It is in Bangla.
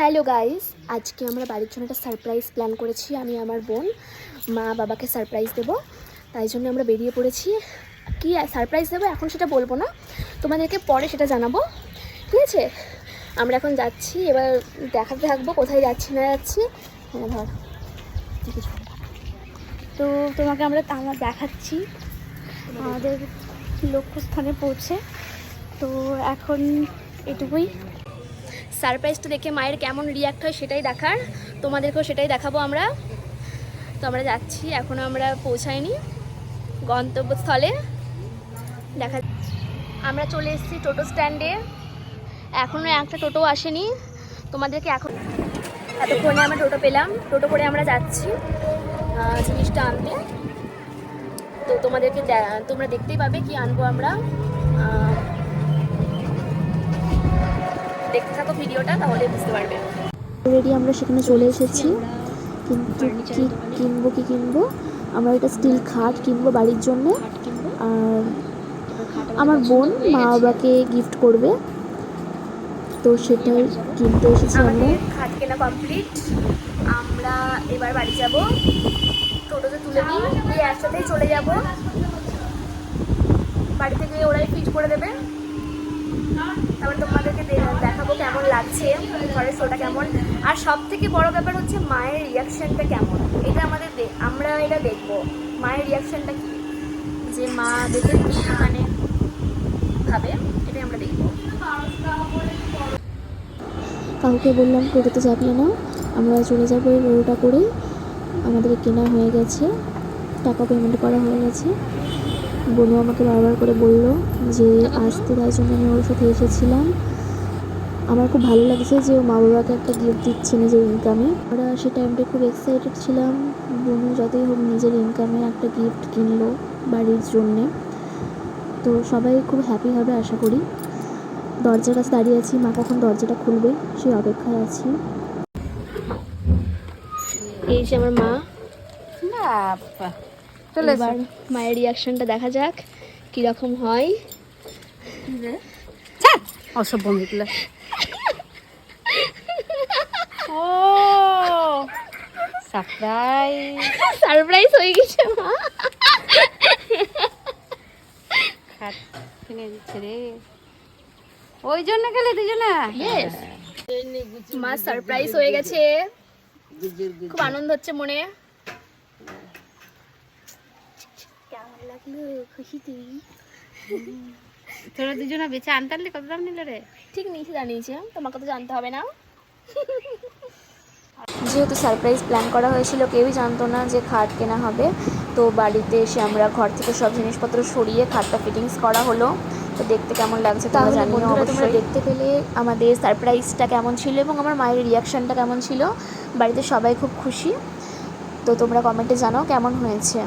হ্যালো গাইস, আজকে আমরা বাড়ির জন্য একটা সারপ্রাইজ প্ল্যান করেছি। আমি আমার বোন, মা বাবাকে সারপ্রাইজ দেবো। তাই জন্য আমরা বেরিয়ে পড়েছি। কি সারপ্রাইজ দেবো? এখন সেটা বলব না। তোমাদেরকে পরে সেটা জানাব। ঠিক আছে? আমরা এখন যাচ্ছি। এবার দেখাতে থাকব কোথায় যাচ্ছি, না যাচ্ছি। হ্যাঁ ধর। তো তোমাকে আমরা আমরা দেখাচ্ছি। আমাদের লক্ষ্যস্থানে পৌঁছে। তো এখন এটুকুই। সারপ্রাইজটা দেখে মায়ের কেমন রিয়াক্ট হয় সেটাই দেখার। তোমাদেরকেও সেটাই দেখাবো আমরা। তো আমরা যাচ্ছি এখনও আমরা পৌঁছাইনি গন্তব্যস্থলে। দেখা আমরা চলে এসেছি টোটো স্ট্যান্ডে এখনও একটা টোটো আসেনি। তোমাদেরকে এখন এতক্ষণে আমরা টোটো পেলাম। টোটো করে আমরা যাচ্ছি জিনিসটা আনতে। তো তোমাদেরকে তোমরা দেখতেই পাবে কি আনব আমরা। ভিডিওটা তাহলে বুঝতে পারবে। অলরেডি আমরা সেখানে চলে এসেছি। কিন্তু কি কিনবো কি কিনবো? আমরা একটা স্টিল খাট কিনবো বাড়ির জন্য। আর আমার বোন মা বাবাকে গিফট করবে। তো সেটাই কিনতে এসেছি আমরা। খাট কেনা কমপ্লিট আমরা এবার বাড়ি যাব। টোটোতে তুলে নিই। দিয়ে একসাথেই চলে যাব। বাড়ি থেকে ওরাই ফিট করে দেবে। তারপর তোমাদেরকে দেখাবো। লাগছে ঘরের শোটা কেমন। আর সব থেকে বড় ব্যাপার হচ্ছে মায়ের রিয়াকশনটা কেমন। এটা আমাদের আমরা এটা দেখব। মায়ের রিয়াকশনটা কি? যে মা দেখে কি মানে ভাবে এটাই আমরা দেখব। কাউকে বললাম টোটোতে যাবি না। আমরা চলে যাব এই রোটা করে। আমাদের কেনা হয়ে গেছে। টাকা পেমেন্ট করা হয়ে গেছে। বোনু আমাকে বারবার করে বলল যে আসতে তাই জন্য আমি ওর সাথে এসেছিলাম। আমার খুব ভালো লাগছে যে ও মা বাবাকে একটা গিফট দিচ্ছে নিজের ইনকামে আমরা সে টাইমটা খুব এক্সাইটেড ছিলাম। বোনু যতই হোক নিজের ইনকামে একটা গিফট কিনলো বাড়ির জন্যে। তো সবাই খুব হ্যাপি হবে আশা করি। দরজার কাছে দাঁড়িয়ে আছি মা কখন দরজাটা খুলবে সেই অপেক্ষায় আছি। এই যে আমার মা। চলে এবার মায়ের রিয়াকশনটা দেখা যাক কীরকম হয়। অসভ্য মিটলে ও সারপ্রাইজ সারপ্রাইজ হয়ে গেছে মা। খাট কিনে দিচ্ছে রে। ওই জন্য গেলে দুজনে? Yes. মা সারপ্রাইজ হয়ে গেছে। খুব আনন্দ হচ্ছে মনে। কেমন লাগল? খুশি তুই? তোরা দুজনে বেঁচে আনতে আনলে কত দাম নিল রে? ঠিক নিচে জানিয়েছি তোমাকে তো জানতে হবে না? যেহেতু সারপ্রাইজ প্ল্যান করা হয়েছিল কেউই জানতো না যে খাট কেনা হবে। তো বাড়িতে এসে আমরা ঘর থেকে সব জিনিসপত্র সরিয়ে খাটটা ফিটিংস করা হলো। তো দেখতে কেমন লাগছে তোমরা জানিও তোমরা দেখতে পেলে আমাদের সারপ্রাইজটা কেমন ছিল এবং আমার মায়ের রিয়াকশনটা কেমন ছিল। বাড়িতে সবাই খুব খুশি। তো তোমরা কমেন্টে জানাও কেমন হয়েছে।